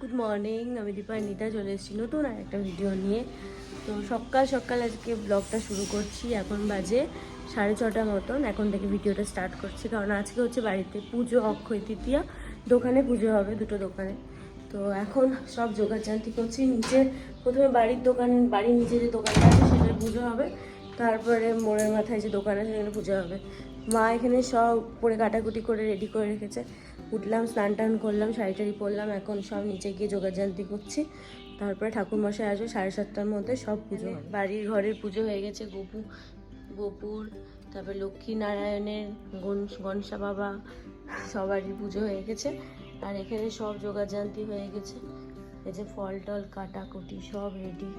Good morning আমি দীপা নিতা চলে এসেছি নতুন আর একটা ভিডিও নিয়ে। তো সকাল সকাল আজকে ব্লগটা শুরু করছি, এখন বাজে সাড়ে ছটা মতন, এখন থেকে ভিডিওটা স্টার্ট করছি। কারণ আজকে হচ্ছে বাড়িতে পুজো, অক্ষয় তৃতীয়া, দোকানে পুজো হবে দুটো দোকানে। তো এখন সব জোগাড়জান্তি করছি, নিচে প্রথমে বাড়ির দোকান, বাড়ির নিচে যে দোকানটা আছে সেটার পুজো হবে। তারপরে মোড়ের মাথায় যে দোকান আছে সেখানে পুজো হবে। মা এখানে সব পরে কাটাকুটি করে রেডি করে রেখেছে। উঠলাম, স্নান টান করলাম, শাড়ি টাড়ি পরলাম, এখন সব নিচে গিয়ে যোগাযান্তি করছি। তারপরে ঠাকুর মশাই আসবে সাড়ে সাতটার মধ্যে সব পুজো বাড়ির ঘরের পুজো হয়ে গেছে, গোপু, গোপুর, তারপরে লক্ষ্মী নারায়ণের গনসা বাবা, সবারই পুজো হয়ে গেছে। আর এখানে সব যোগাযান্তি হয়ে গেছে। এই যে ফল টল, কাটাকুটি সব রেডি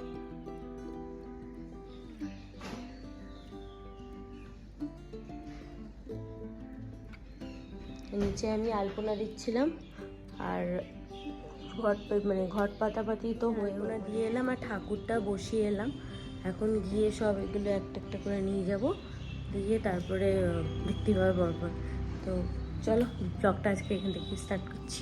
নিচে আমি আলপনা দিচ্ছিলাম আর ঘট মানে ঘট পাতাপাতি তো আলপনা দিয়ে এলাম আর ঠাকুরটা বসিয়ে এলাম। এখন গিয়ে সব এগুলো একটা একটা করে নিয়ে যাব। দিয়ে তারপরে বিক্রি হবে পরপর তো চলো ব্লগটা আজকে এখান থেকে স্টার্ট করছি।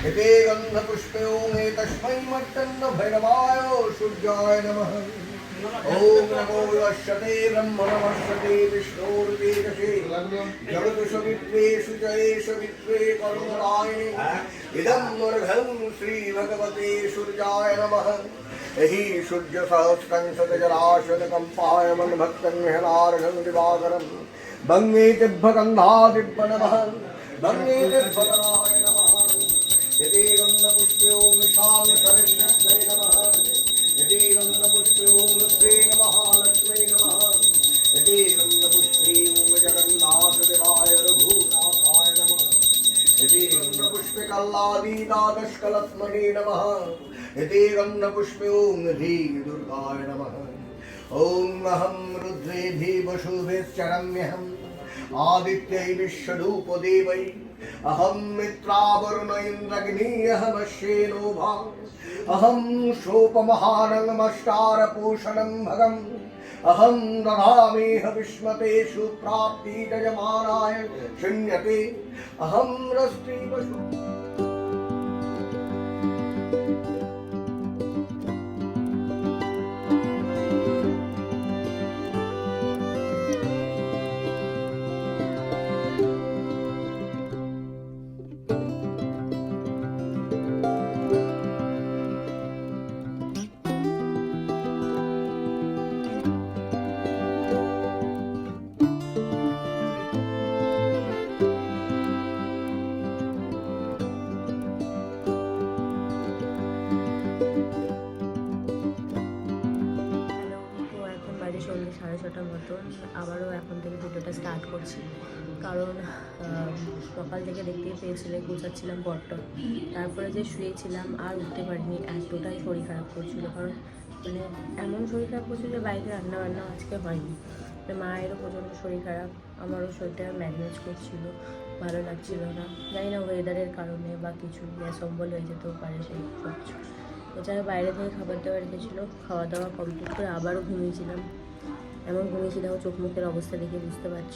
एते गन्धपुष्पयोमे तस्मै मट्टन्नभैरवाय सूर्याय नमः। ॐ नमो विवशते ब्रह्मणमशते विष्णोर्वेदसे जगदुषवित्वेषु च एष वित्वे करुणायणे इदं वर्घं श्रीभगवते सूर्याय नमः। यही सूर्य सहस्रं शतजलाशतकम्पाय मन्भक्तं ह्यनार्घं दिवाकरं। भङ्गे तिभ्यकन्धादिभ्य भङ्गे तिभ्यकराय यदि गन्धपुष्पे ॐ निशां सरस्वत्यै नमः यदि महालक्ष्मी नमः रघुनाथाय नमः यदि गन्धपुष्पे ॐ दुर्गाय नमः ॐ अहं रुद्रेभि वसुभिश्चरम्यहम् आदित्यै विश्वरूपदेवै अहम मित्रावरुण इन्द्रग्नीयहमश्येनोभा अहं शोपमहारङ्गमष्टारपूषणं भगम्। अहं दधामेह विस्मतेषु प्राप्ति यजमानाय शून्यते अहं पशु আবারও এখন থেকে ভিডিওটা স্টার্ট করছি। কারণ সকাল থেকে দেখতেই পেয়েছিলে, গোছাচ্ছিলাম বট্টন তারপরে যে শুয়েছিলাম, আর উঠতে পারিনি, এতটাই শরীর খারাপ করছিল। কারণ মানে এমন শরীর খারাপ করছিল যে বাড়িতে রান্না বান্না আজকে হয়নি। মানে মায়েরও প্রচণ্ড শরীর খারাপ, আমারও শরীরটা ম্যানেজ করছিল, ভালো লাগছিল না। জানি না ওয়েদারের কারণে বা কিছু গ্যাস অম্বল হয়ে যেতেও পারে সেই সব কিছু এছাড়া বাইরে থেকে খাবার দাবার রেখেছিলো খাওয়া দাওয়া কমপ্লিট করে আবারও ঘুমিয়েছিলাম। এমন ঘুমিয়েছি দেখো চোখ মুখের অবস্থা দেখে বুঝতে পারছ।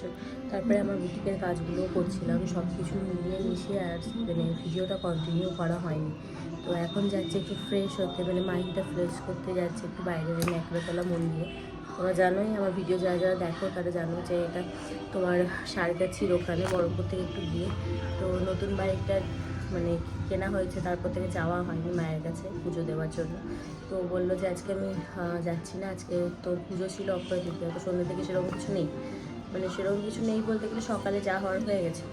তারপরে আমার বুটিকের কাজগুলোও করছিলাম সব কিছু মিলিয়ে মিশিয়ে আর মানে ভিডিওটা কন্টিনিউ করা হয়নি। তো এখন যাচ্ছে একটু ফ্রেশ হতে মানে মাইন্ডটা ফ্রেশ করতে যাচ্ছে একটু বাইরে ন্যাকড়াতলা মন্দিরে। তোমরা জানোই আমার ভিডিও যারা যারা দেখো তারা জানো যে এটা তোমার সারগাছির ওখানে, বরফপুর থেকে একটু গিয়ে। তো নতুন বাইকটা মানে কেনা হয়েছে, তারপর থেকে যাওয়া হয়নি মায়ের কাছে পুজো দেওয়ার জন্য। তো বলল যে আজকে আমি আহ, যাচ্ছি না। আজকে তো পুজো ছিল অক্ষয় তৃতীয়া তো সন্ধ্যে থেকে সেরকম কিছু নেই। মানে সেরকম কিছু নেই বলতে গেলে সকালে যা হওয়ার হয়ে গেছে।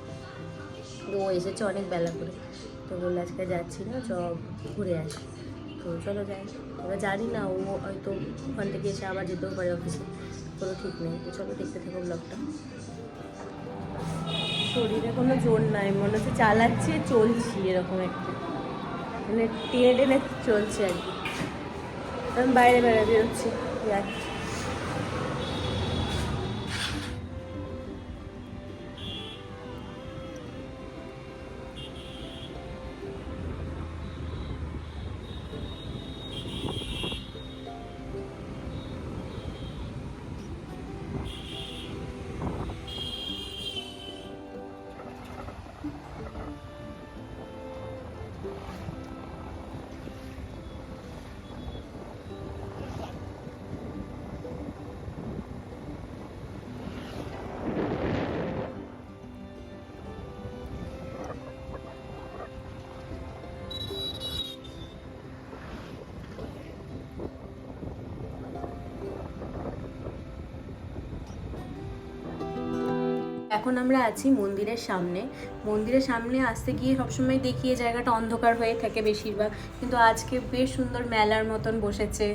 তো ও এসেছে অনেক বেলা করে। তো বলল আজকে যাচ্ছি না চ ঘুরে আসি। তো চলো যাই। এবার জানি না ও হয়তো ওখান থেকে এসে আবার যেতেও পারে অফিসে কোনো ঠিক নেই। তো চলো দেখতে থাকো ব্লগটা শরীরে কোনো জোর নাই মনে হচ্ছে চালাচ্ছি চলছি এরকম একটা। মানে টেনে টেনে চলছে আর কি। আমি বাইরে বেড়া বেরোচ্ছি যাচ্ছি। এখন আমরা আছি মন্দিরের সামনে। মন্দিরের সামনে আসতে গিয়ে সবসময় দেখি এই জায়গাটা অন্ধকার হয়ে থাকে বেশিরভাগ। কিন্তু আজকে বেশ সুন্দর মেলার মতন বসেছে।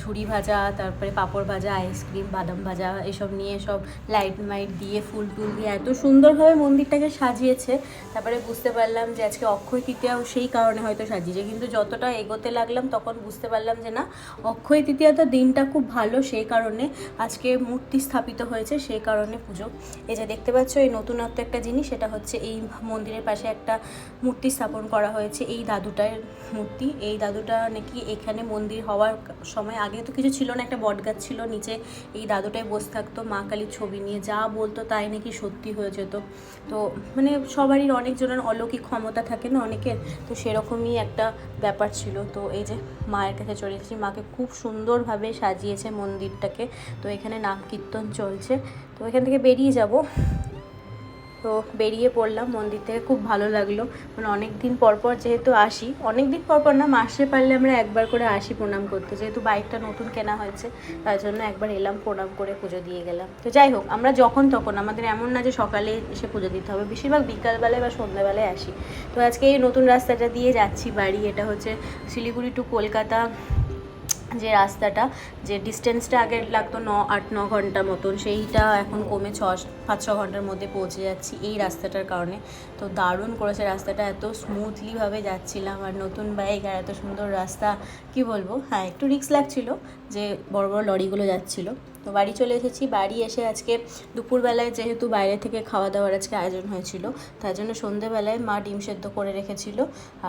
ঝুড়ি ভাজা, তারপরে পাঁপড় ভাজা, আইসক্রিম, বাদাম ভাজা, এসব নিয়ে সব লাইট মাইট দিয়ে, ফুল টুল দিয়ে এত সুন্দরভাবে মন্দিরটাকে সাজিয়েছে। তারপরে বুঝতে পারলাম যে আজকে অক্ষয় তৃতীয়াও সেই কারণে হয়তো সাজিয়েছে। কিন্তু যতটা এগোতে লাগলাম তখন বুঝতে পারলাম যে না, অক্ষয় তৃতীয়াটা দিনটা খুব ভালো সেই কারণে আজকে মূর্তি স্থাপিত হয়েছে সেই কারণে পুজো। এই যে দেখতে পাচ্ছ এই নতুনত্ব একটা জিনিস, সেটা হচ্ছে এই মন্দিরের পাশে একটা মূর্তি স্থাপন করা হয়েছে, এই দাদুটার মূর্তি। এই দাদুটা নাকি এখানে মন্দির হওয়ার সময় আগে তো কিছু ছিল না, একটা বটগাছ ছিল, নিচে এই দাদুটাই বসে থাকতো, মা কালীর ছবি নিয়ে, যা বলতো তাই নাকি সত্যি হয়ে যেত। তো মানে সবারই অনেকজনের অলৌকিক ক্ষমতা থাকে না অনেকের, তো সেরকমই একটা ব্যাপার ছিল। তো এই যে মায়ের কাছে চলে এসেছি, মাকে খুব সুন্দরভাবে সাজিয়েছে মন্দিরটাকে, তো এখানে নাম কীর্তন চলছে। তো এখান থেকে বেরিয়ে যাব। তো বেরিয়ে পড়লাম, মন্দির থেকে খুব ভালো লাগল। মানে অনেক দিন পর পর যেহেতু আসি অনেক দিন পর পর না, মাসে পারলে আমরা একবার করে আসি প্রণাম করতে। যেহেতু বাইকটা নতুন কেনা হয়েছে, তার জন্য একবার এলাম, প্রণাম করে পুজো দিয়ে গেলাম। তো যাই হোক, আমরা যখন তখন, আমাদের এমন না যে সকালে এসে পুজো দিতে হবে, বেশিরভাগ বিকালবেলায় বা সন্ধ্যাবেলায় আসি। তো আজকে এই নতুন রাস্তাটা দিয়ে যাচ্ছি বাড়ি, এটা হচ্ছে শিলিগুড়ি টু কলকাতা যে রাস্তাটা, যে ডিস্টেন্সটা আগে লাগতো ন, আট, ন ঘণ্টা মতন, সেইটা এখন কমে ছ, পাঁচ, ছ ঘণ্টার মধ্যে পৌঁছে যাচ্ছি এই রাস্তাটার কারণে। তো দারুণ করেছে রাস্তাটা এত স্মুথলিভাবে যাচ্ছিলাম, আর নতুন বাইক আর এত সুন্দর রাস্তা, কি বলব? হ্যাঁ একটু রিক্স লাগছিল যে বড় বড় লরিগুলো যাচ্ছিল। তো বাড়ি চলে এসেছি। বাড়ি এসে আজকে দুপুরবেলায় যেহেতু বাইরে থেকে খাওয়া দাওয়ার আজকে আয়োজন হয়েছিল, তার জন্য সন্ধেবেলায় মা ডিম সেদ্ধ করে রেখেছিল।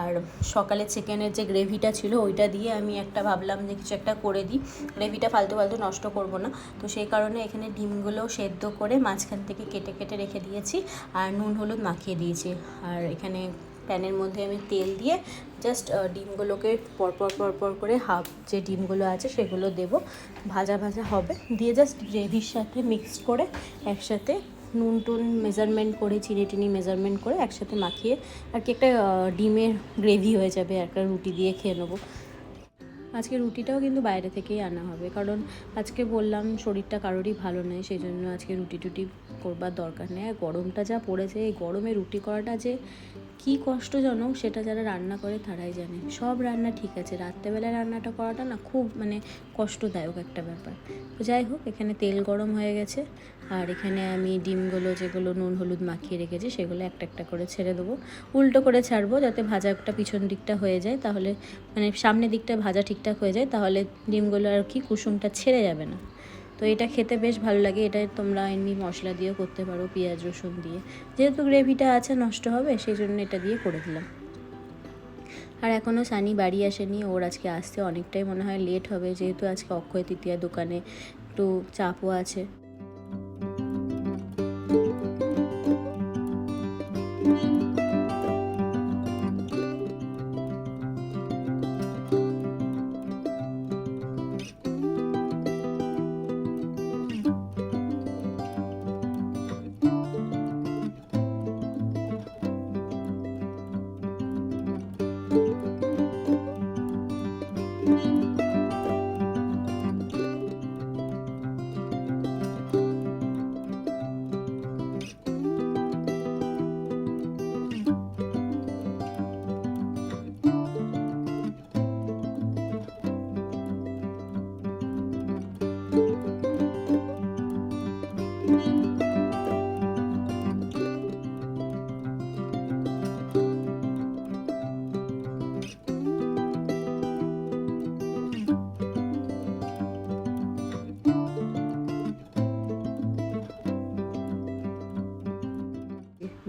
আর সকালে চিকেনের যে গ্রেভিটা ছিল, ওইটা দিয়ে আমি একটা ভাবলাম যে কিছু একটা করে দিই। গ্রেভিটা ফালতু ফালতু নষ্ট করব না। তো সেই কারণে এখানে ডিমগুলো সেদ্ধ করে মাঝখান থেকে কেটে কেটে রেখে দিয়েছি। আর নুন হলুদ মাখিয়ে দিয়েছি। আর এখানে প্যানের মধ্যে আমি তেল দিয়ে জাস্ট ডিমগুলোকে পরপর পরপর করে হাফ যে ডিমগুলো আছে সেগুলো দেব। ভাজা ভাজা হবে। দিয়ে জাস্ট গ্রেভির সাথে মিক্স করে একসাথে নুন টুন মেজারমেন্ট করে, চিনি টিনি মেজারমেন্ট করে একসাথে মাখিয়ে আর কি একটা ডিমের গ্রেভি হয়ে যাবে একটা রুটি দিয়ে খেয়ে নেব। আজকে রুটিটাও কিন্তু বাইরে থেকেই আনা হবে। কারণ আজকে বললাম শরীরটা কারোরই ভালো নেই সেই জন্য আজকে রুটি টুটি করবার দরকার নেই। আর গরমটা যা পড়েছে, এই গরমে রুটি করাটা যে কী কষ্টজনক সেটা যারা রান্না করে তারাই জানে। সব রান্না ঠিক আছে। রাত্রেবেলায় রান্নাটা করাটা না খুব মানে কষ্টদায়ক একটা ব্যাপার। তো যাই হোক, এখানে তেল গরম হয়ে গেছে। আর এখানে আমি ডিমগুলো, যেগুলো নুন, হলুদ মাখিয়ে রেখেছি, সেগুলো একটা একটা করে ছেড়ে দেবো। উল্টো করে ছাড়বো যাতে ভাজাটা পিছন দিকটা হয়ে যায়। তাহলে মানে সামনের দিকটা ভাজা ঠিকঠাক হয়ে যায়, তাহলে ডিমগুলো আর কি কুসুমটা ছেড়ে যাবে না। তো এটা খেতে বেশ ভালো লাগে। এটা তোমরা এমনি মশলা দিয়েও করতে পারো, পেঁয়াজ, রসুন দিয়ে। যেহেতু গ্রেভিটা আছে, নষ্ট হবে, সেই জন্য এটা দিয়ে করে দিলাম। আর এখনও সানি বাড়ি আসেনি, ওর আজকে আসতে অনেকটাই মনে হয় লেট হবে, যেহেতু আজকে অক্ষয় তৃতীয়া দোকানে একটু চাপও আছে।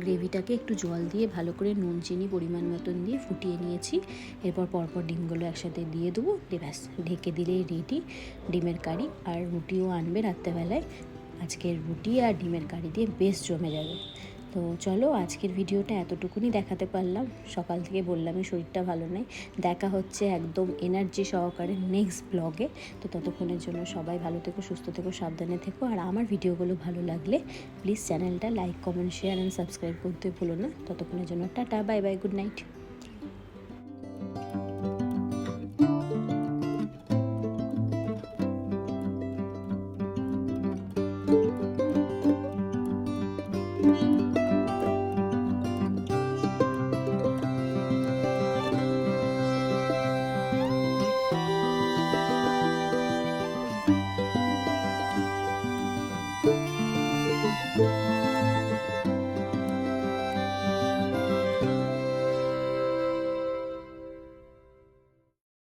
গ্রেভিটাকে একটু জল দিয়ে ভালো করে নুন, চিনি পরিমাণ মতন দিয়ে ফুটিয়ে নিয়েছি। এরপর পরপর ডিমগুলো একসাথে দিয়ে দেবো। ব্যাস, ঢেকে দিলেই রেডি ডিমের কারি। আর রুটিও আনবে রাত্রেবেলায়। আজকের রুটি আর ডিমের কারি দিয়ে বেশ জমে যাবে। তো চলো আজকের ভিডিওটা এতটুকুনি দেখাতে পারলাম। সকাল থেকে বললামই শরীরটা ভালো নেই। দেখা হচ্ছে একদম এনার্জি সহকারে নেক্সট ব্লগে তো ততক্ষণের জন্য সবাই ভালো থেকো, সুস্থ থেকো, সাবধানে থেকো। আর আমার ভিডিওগুলো ভালো লাগলে প্লিজ চ্যানেলটা like comment share and subscribe করতে ভুলো না। ততক্ষণের জন্য tata bye bye good night